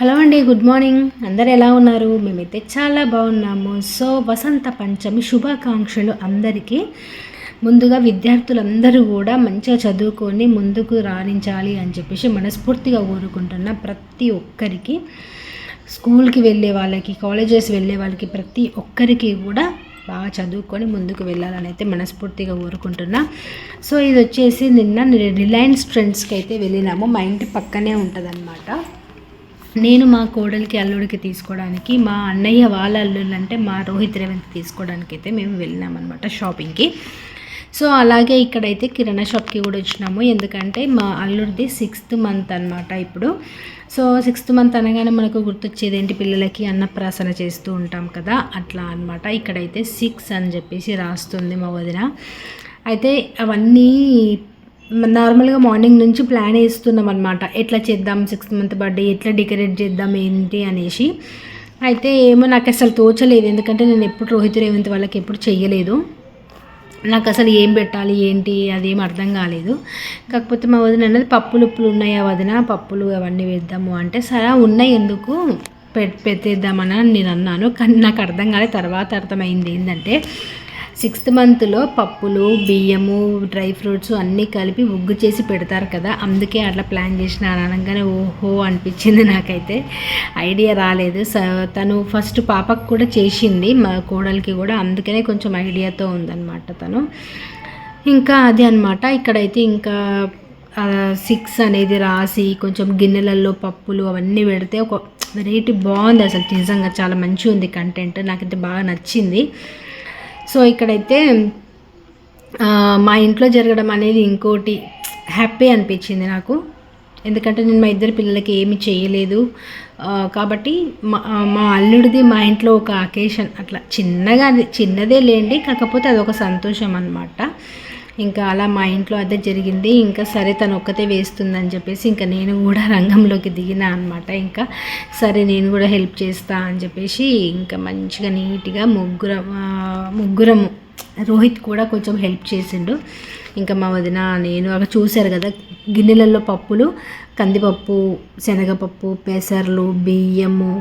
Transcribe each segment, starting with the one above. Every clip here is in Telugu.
హలో అండి గుడ్ మార్నింగ్. అందరు ఎలా ఉన్నారు? మేమైతే చాలా బాగున్నాము. సో వసంత పంచమి శుభాకాంక్షలు అందరికీ. ముందుగా విద్యార్థులందరూ కూడా మంచిగా చదువుకొని ముందుకు రాణించాలి అని చెప్పేసి మనస్ఫూర్తిగా కోరుకుంటున్న ప్రతి ఒక్కరికి స్కూల్కి వెళ్ళే వాళ్ళకి కాలేజెస్ వెళ్ళే వాళ్ళకి ప్రతి ఒక్కరికి కూడా బాగా చదువుకొని ముందుకు వెళ్ళాలని అయితే మనస్ఫూర్తిగా కోరుకుంటున్నా సో ఇది వచ్చేసి నిన్న రిలయన్స్ ఫ్రెండ్స్కి అయితే వెళ్ళినాము. మా ఇంటి పక్కనే ఉంటుందన్నమాట. నేను మా కోడలికి అల్లుడికి తీసుకోవడానికి మా అన్నయ్య వాళ్ళ అల్లుళ్ళు అంటే మా రోహిత్ రేవంత్ తీసుకోవడానికి అయితే మేము వెళ్ళినామన్నమాట షాపింగ్కి. సో అలాగే ఇక్కడైతే కిరాణా షాప్కి కూడా వచ్చినాము. ఎందుకంటే మా అల్లుడిది సిక్స్త్ మంత్ అనమాట ఇప్పుడు. సో సిక్స్త్ మంత్ అనగానే మనకు గుర్తొచ్చేది ఏంటి? పిల్లలకి అన్నప్రాసన చేస్తూ ఉంటాం కదా అట్లా అనమాట ఇక్కడైతే సిక్స్ అని చెప్పేసి రాస్తుంది మా వదిన. అయితే అవన్నీ నార్మల్గా మార్నింగ్ నుంచి ప్లాన్ వేస్తున్నాం అనమాట ఎట్లా చేద్దాం సిక్స్త్ మంత్ బర్త్డే ఎట్లా డెకరేట్ చేద్దాం ఏంటి అనేసి. అయితే ఏమో నాకు అసలు తోచలేదు. ఎందుకంటే నేను ఎప్పుడు రోహిత్ రేవంత్ వాళ్ళకి ఎప్పుడు చెయ్యలేదు. నాకు అసలు ఏం పెట్టాలి ఏంటి అదేం అర్థం కాలేదు. కాకపోతే మా వదిన అన్నది పప్పులు ఉప్పులు ఉన్నాయా వదిన? పప్పులు అవన్నీ వేద్దాము. అంటే సరే ఉన్నాయి ఎందుకు? పెట్టేద్దామని నేను అన్నాను. కానీ నాకు అర్థం కాలేదు. తర్వాత అర్థమైంది ఏంటంటే సిక్స్త్ మంత్లో పప్పులు బియ్యము డ్రై ఫ్రూట్స్ అన్నీ కలిపి ఉగ్గు చేసి పెడతారు కదా అందుకే అట్లా ప్లాన్ చేసిన అనగానే ఓహో అనిపించింది నాకైతే. ఐడియా రాలేదు. తను ఫస్ట్ పాపకు కూడా చేసింది మా కోడలికి కూడా అందుకనే కొంచెం ఐడియాతో ఉందన్నమాట తను. ఇంకా అదే అనమాట ఇక్కడైతే ఇంకా సిక్స్ అనేది రాసి కొంచెం గిన్నెలలో పప్పులు అవన్నీ పెడితే ఒక వెరైటీ బాగుంది అసలు నిజంగా చాలా మంచిగా ఉంది కంటెంట్ నాకైతే బాగా నచ్చింది. సో ఇక్కడైతే మా ఇంట్లో జరగడం అనేది ఇంకోటి హ్యాపీ అనిపించింది నాకు. ఎందుకంటే నేను మా ఇద్దరు పిల్లలకి ఏమి చేయలేదు. కాబట్టి మా మా అల్లుడిది మా ఇంట్లో ఒక అకేషన్ అట్లా చిన్నగా చిన్నదే లేండి కాకపోతే అదొక సంతోషం అనమాట ఇంకా అలా మా ఇంట్లో అదే జరిగింది. ఇంకా సరే తను ఒక్కతే వేస్తుందని చెప్పేసి ఇంకా నేను కూడా రంగంలోకి దిగిన అనమాట ఇంకా సరే నేను కూడా హెల్ప్ చేస్తా అని చెప్పేసి ఇంకా మంచిగా నీట్గా ముగ్గురం ముగ్గురము. రోహిత్ కూడా కొంచెం హెల్ప్ చేసిండు. ఇంకా మా వదిన నేను అక్కడ చూశారు కదా గిన్నెలలో పప్పులు కందిపప్పు శనగపప్పు పెసర్లు బియ్యము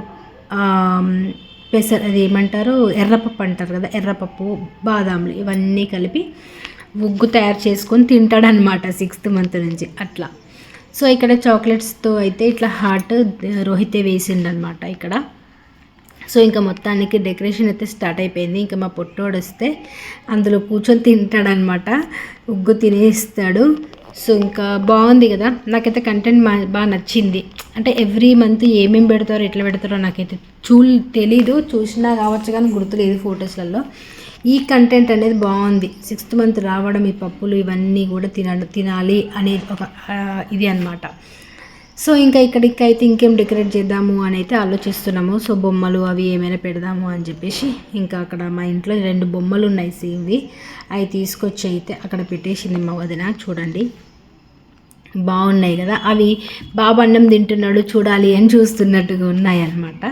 పెసర్ అది ఏమంటారు? ఎర్రపప్పు అంటారు కదా ఎర్రపప్పు బాదాంలు ఇవన్నీ కలిపి ఉగ్గు తయారు చేసుకొని తింటాడనమాట సిక్స్త్ మంత్ నుంచి అట్లా. సో ఇక్కడ చాక్లెట్స్తో అయితే ఇట్లా హార్ట్ రోహితే వేసిండనమాట ఇక్కడ. సో ఇంకా మొత్తానికి డెకరేషన్ అయితే స్టార్ట్ అయిపోయింది. ఇంకా మా పొట్టోడు వస్తే అందులో కూర్చొని తింటాడనమాట ఉగ్గు తినేస్తాడు. సో ఇంకా బాగుంది కదా. నాకైతే కంటెంట్ బాగా నచ్చింది. అంటే ఎవ్రీ మంత్ ఏమేమి పెడతారో ఎట్లా పెడతారో నాకైతే చూ తెలీదు. చూసినా కావచ్చు కానీ గుర్తులేదు ఫొటోస్లలో. ఈ కంటెంట్ అనేది బాగుంది. సిక్స్త్ మంత్ రావడం ఈ పప్పులు ఇవన్నీ కూడా తిన తినాలి అనేది ఒక ఇది అనమాట సో ఇంకా ఇక్కడికి అయితే ఇంకేం డెకరేట్ చేద్దాము అని అయితే ఆలోచిస్తున్నాము. సో బొమ్మలు అవి ఏమైనా పెడదాము అని చెప్పేసి ఇంకా అక్కడ మా ఇంట్లో రెండు బొమ్మలు ఉన్నాయి సేమ్వి. అవి తీసుకొచ్చి అయితే అక్కడ పెట్టేసింది మా వదిన. చూడండి. బాగున్నాయి కదా. అవి బాబు అన్నం తింటున్నాడు చూడాలి అని చూస్తున్నట్టుగా ఉన్నాయి అన్నమాట.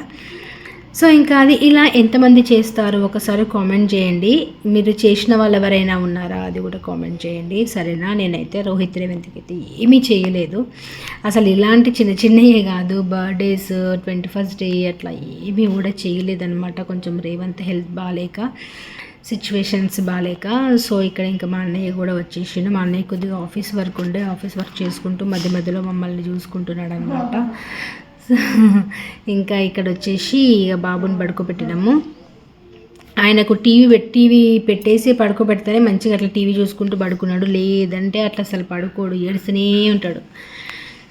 సో ఇంకా అది ఇలా ఎంతమంది చేస్తారు? ఒకసారి కామెంట్ చేయండి. మీరు చేసిన వాళ్ళు ఎవరైనా ఉన్నారా? అది కూడా కామెంట్ చేయండి. సరేనా? నేనైతే రోహిత్ రేవంత్కి అయితే ఏమీ చేయలేదు. అసలు ఇలాంటి చిన్న చిన్నయే కాదు. బర్త్డేస్ ట్వంటీ ఫస్ట్ డే అట్లా ఏమీ కూడా చేయలేదన్నమాట. కొంచెం రేవంత్ హెల్త్ బాగాలేక సిచ్యువేషన్స్ బాగాలేక సో ఇక్కడ ఇంకా మా అన్నయ్య కూడా వచ్చేసిండు. మా అన్నయ్య కొద్దిగా ఆఫీస్ వర్క్ ఉండే. ఆఫీస్ వర్క్ చేసుకుంటూ మధ్య మధ్యలో మమ్మల్ని చూసుకుంటున్నాడు అనమాట ఇంకా ఇక్కడ వచ్చేసి ఇక బాబుని పడుకోబెట్టినాము. ఆయనకు టీవీ టీవీ పెట్టేసి పడుకోబెడితేనే మంచిగా అట్లా టీవీ చూసుకుంటూ పడుకున్నాడు. లేదంటే అట్లా అసలు పడుకోడు ఏడుస్తూనే ఉంటాడు.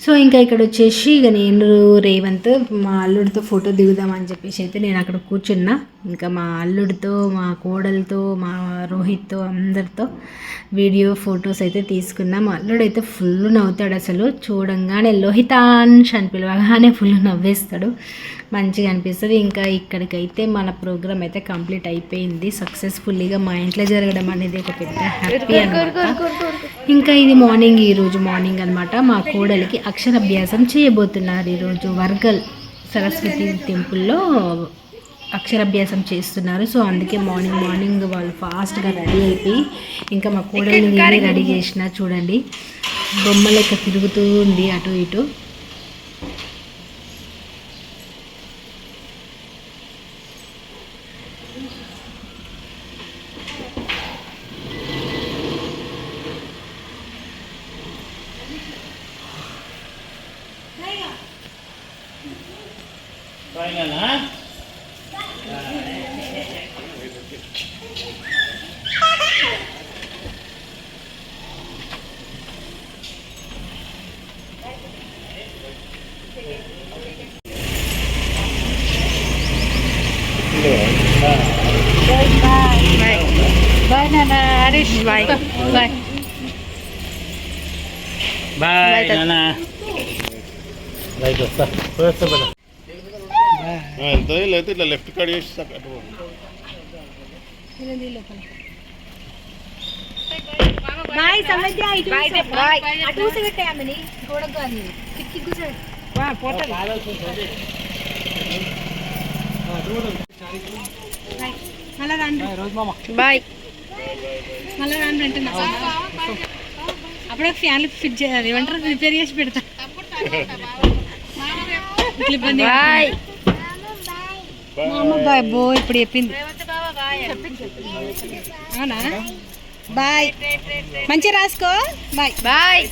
సో ఇంకా ఇక్కడ వచ్చేసి ఇక నేను రేవంత్ మా అల్లుడితో ఫోటో దిగుదామని చెప్పేసి అయితే నేను అక్కడ కూర్చున్నా. ఇంకా మా అల్లుడితో మా కోడలతో మా రోహిత్తో అందరితో వీడియో ఫొటోస్ అయితే తీసుకున్నా. మా అల్లుడు అయితే ఫుల్ నవ్వుతాడు అసలు. చూడంగానే లోహితాన్ష్ అని పిలవగానే ఫుల్ నవ్వేస్తాడు. మంచిగా అనిపిస్తుంది. ఇంకా ఇక్కడికైతే మన ప్రోగ్రామ్ అయితే కంప్లీట్ అయిపోయింది. సక్సెస్ఫుల్లీగా మా ఇంట్లో జరగడం అనేది ఒక పెద్ద హ్యాపీ అనమాట ఇంకా ఇది మార్నింగ్ ఈరోజు మార్నింగ్ అనమాట మా కోడలికి అక్షరాభ్యాసం చేయబోతున్నారు ఈరోజు వర్గల్ సరస్వతి టెంపుల్లో అక్షరాభ్యాసం చేస్తున్నారు. సో అందుకే మార్నింగ్ మార్నింగ్ వాళ్ళు ఫాస్ట్గా రెడీ అయిపోయి ఇంకా మా కోడల్ని రెడీ చేసిన చూడండి. బొమ్మ లెక్క తిరుగుతూ ఉంది అటు ఇటు. బాయ్ నాన్న హరీష్ బాయ్ బాయ్ బాయ్ నాన్న రైట్ వస్తా వస్తా పద ఎంత లేకపోతే ఇట్లా లెఫ్ట్ కట్ చేసి. బాయ్ ఇటు అటు గోడకు కిటికీ మళ్ళా రండి. బాయ్. మళ్ళీ రాను అంటున్నా. అప్పుడే ఫ్యాన్లు ఫిట్ చేయాలి ఏమంటారు రిపేర్ చేసి పెడతా. ఇట్లా ఇబ్బంది బాయ్. బాయ్ బో ఇప్పుడు చెప్పింది. అవునా? బాయ్. మంచిగా రాసుకో. బాయ్. బాయ్.